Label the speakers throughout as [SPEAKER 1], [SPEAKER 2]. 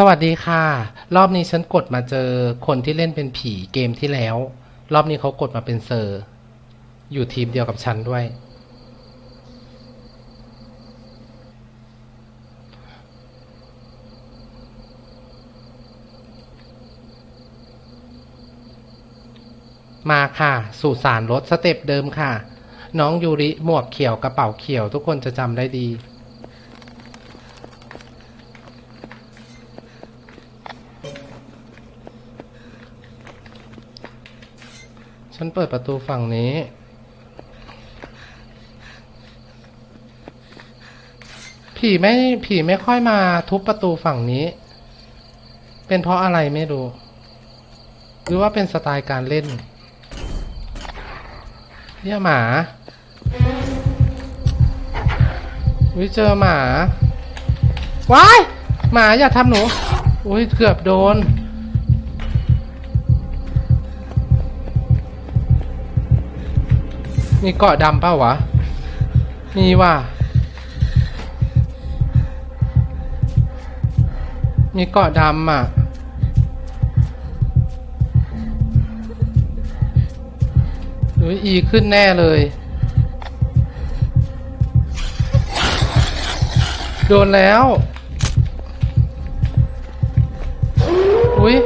[SPEAKER 1] สวัสดีค่ะ รอบนี้ฉันกดมาเจอคนที่เล่นเป็นผีเกมที่แล้ว รอบนี้เขากดมาเป็นเซอร์ อยู่ทีมเดียวกับฉันด้วย มาค่ะ สู่สารรถสเต็ปเดิมค่ะ น้องยูริหมวกเขียวกระเป๋าเขียวทุกคนจะจำได้ดี ฉันเปิดประตูฝั่งนี้ ผีไม่ผีไม่ค่อยมาทุบประตูฝั่งนี้ เป็นเพราะอะไรไม่รู้ หรือว่าเป็นสไตล์การเล่นเนี่ยหมาวิเจอหมา ว้าย หมาอย่าทำหนู อุ้ยเกือบโดน มีเกาะดำเปล่าวะมีว่ะมีเกาะดำอะ หรืออีขึ้นแน่เลยโดนแล้ว อุ้ย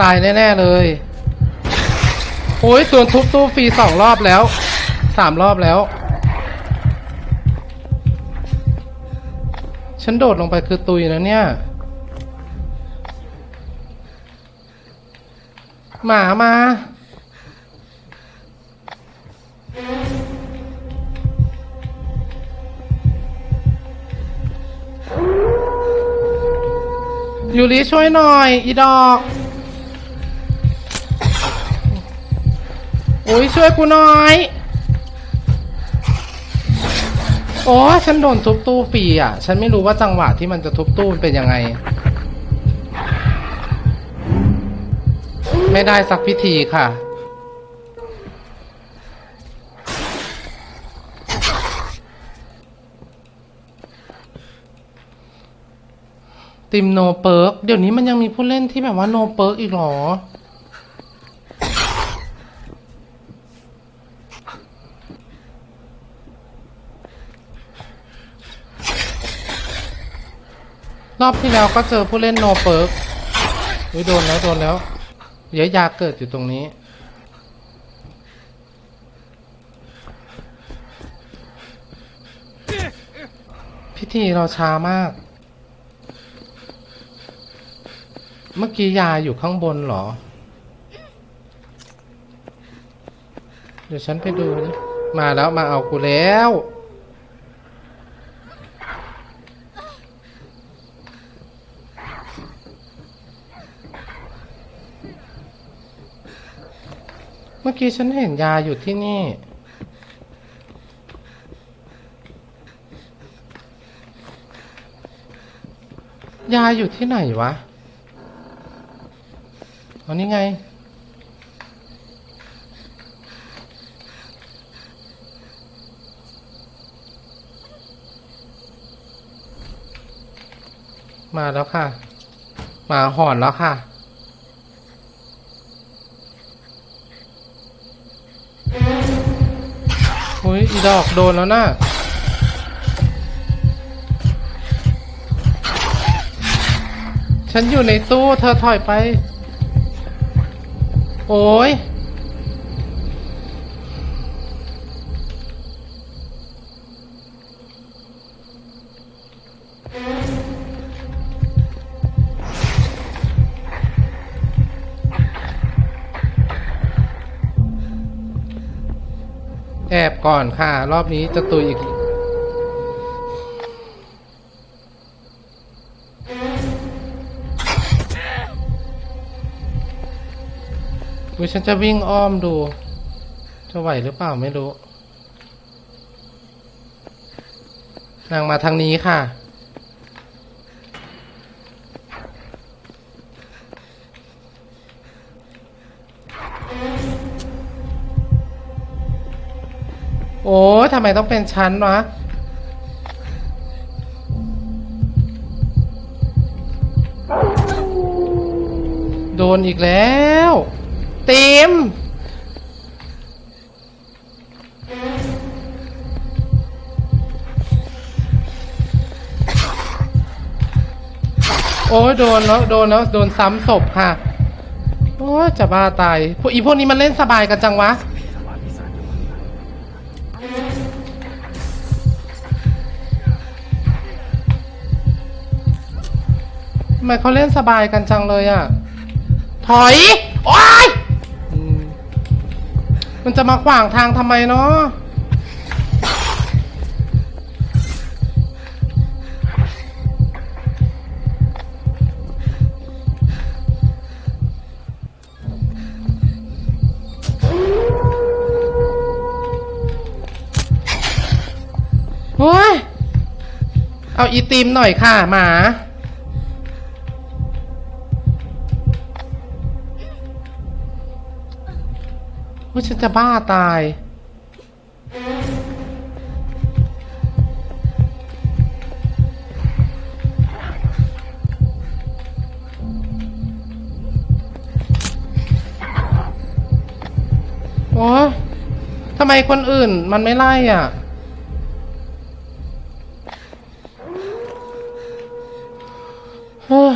[SPEAKER 1] ตายแน่ๆเลย โอ้ยส่วนทุบตู้ฟรีสองรอบแล้ว สามรอบแล้ว ฉันโดดลงไปคือตุยนะเนี่ย หมามายูริช่วยหน่อย อีดอก อ้ยช่วยกูหน่อย โอ้ฉันโดนทุบตู้ฟรีอะ ฉันไม่รู้ว่าจังหวะที่มันจะทุบตู้มันเป็นยังไง ไม่ได้สักพิธีค่ะ ติมโนเปิร์กเดี๋ยวนี้มันยังมีผู้เล่นที่แบบว่าโนเปิร์กอีกเหรอ รอบที่แล้วก็เจอผู้เล่นโนเปิร์กอุ้ยโดนแล้วโดนแล้วเดี๋ยวยาเกิดอยู่ตรงนี้ พิธีเราช้ามาก เมื่อกี้ยาอยู่ข้างบนเหรอ เดี๋ยวฉันไปดู มาแล้วมาเอากูแล้ว กี้ฉันเห็นยาอยู่ที่นี่ ยาอยู่ที่ไหนวะอ๋อนี่ไง มาแล้วค่ะ มาหอนแล้วค่ะ อุ้ยอีดอกโดนแล้วนะ่ะฉันอยู่ในตู้เธอถอยไป โอ้ย แอบก่อนค่ะ รอบนี้จะตุยอีก วิฉันจะวิ่งอ้อมดู จะไหวหรือเปล่าไม่รู้ นางมาทางนี้ค่ะ โอ้ทำไมต้องเป็นชั้นวะโดนอีกแล้วเต็มโอ้ยโดนแล้ว โดนแล้ว โดนซ้ำศพค่ะ โอ้ยจะบ้าตายพวกอีพวกนี้มันเล่นสบายกันจังวะ ทำไมเขาเล่นสบายกันจังเลยอะ่ะ ถอย โอ้ยอืมมันจะมาขวางทางทำไมเนาะโอ้ย เอาอีติมหน่อยค่ะหมา ว่าฉันจะบ้าตาย โอ้ทำไมคนอื่นมันไม่ไล่อะ เฮ้ย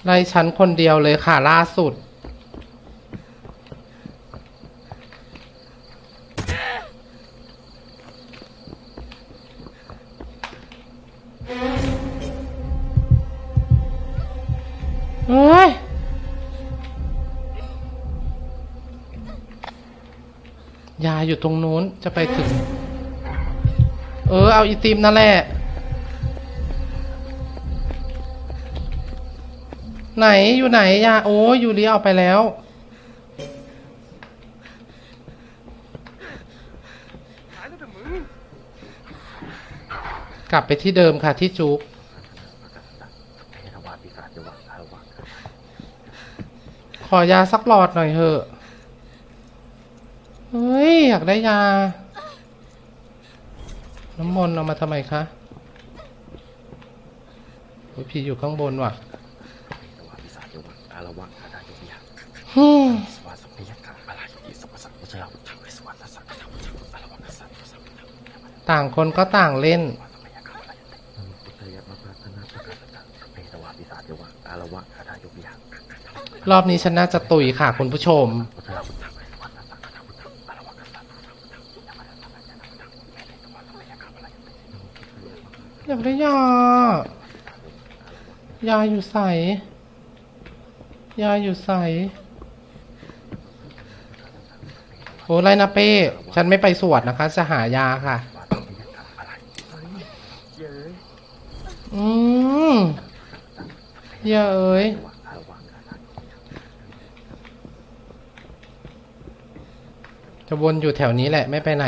[SPEAKER 1] ไล่ฉันคนเดียวเลยค่ะล่าสุด เฮ้ย ยาอยู่ตรงนู้นจะไปถึง เออ เอาอีติมนั่นแหละ ไหนอยู่ไหนยาโอ้ยยูริเอาไปแล้ว กลับไปที่เดิมค่ะที่จุกขอยาสักหลอดหน่อยเถอะ เฮ้ย อยากได้ยา น้ำมนต์เอามาทำไมคะผีอยู่ข้างบนว่ะ ต่างคนก็ต่างเล่น รอบนี้ฉันน่าจะตุยค่ะคุณผู้ชม อยากได้ยายาอยู่ใสยาอยู่ใส โอ้ไรนะเป้ ฉันไม่ไปสวดนะคะ จะหายาค่ะ อืมเยอะเอ้ยจะวนอยู่แถวนี้แหละไม่ไปไหน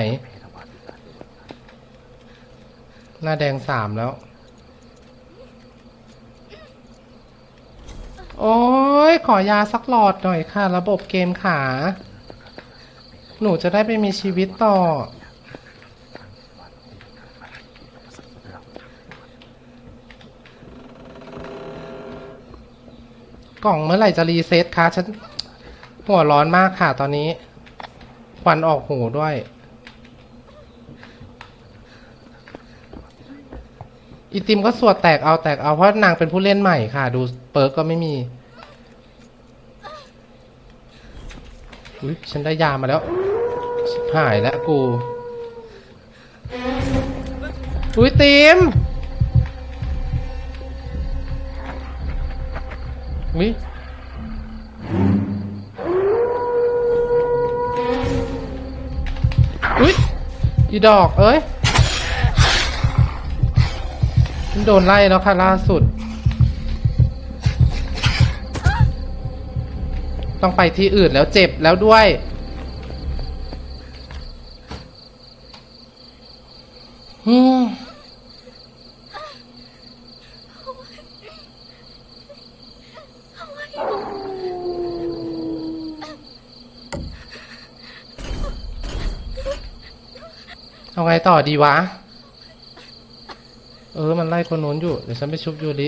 [SPEAKER 1] หน้าแดงสามแล้ว โอ้ยขอยาสักหลอดหน่อยค่ะ ระบบเกมขา หนูจะได้ไปมีชีวิตต่อ กล่องเมื่อไหร่จะรีเซ็ตคะฉันหัวร้อนมากค่ะตอนนี้ควันออกหูด้วย อีติมก็สวดแตกเอาแตกเอาเพราะนางเป็นผู้เล่นใหม่ค่ะ ดูเปิร์กก็ไม่มีอุ้ยฉันได้ยามาแล้ว หายแล้วกู อุ้ยติมอุ้ยอุ้ยอีดอกเอ้ยฉันโดนไล่แล้วค่ะล่าสุด ต้องไปที่อื่นแล้วเจ็บแล้วด้วย เอาไงต่อดีวะ เออ มันไล่คนโน้นอยู่ เดี๋ยวฉันไปชุบยูริ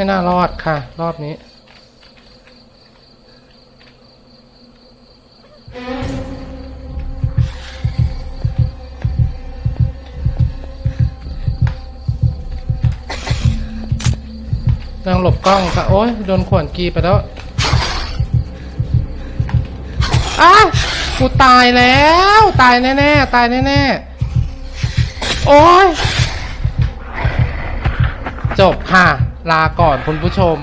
[SPEAKER 1] ไม่น่ารอดค่ะ รอบนี้นั่งหลบกล้องค่ะ โอ้ยโดนขวนกีไปแล้วอ้ากูตายแล้ว ตายแน่ๆ ตายแน่ๆ โอ้ยจบค่ะ ลาก่อนคุณผู้ชม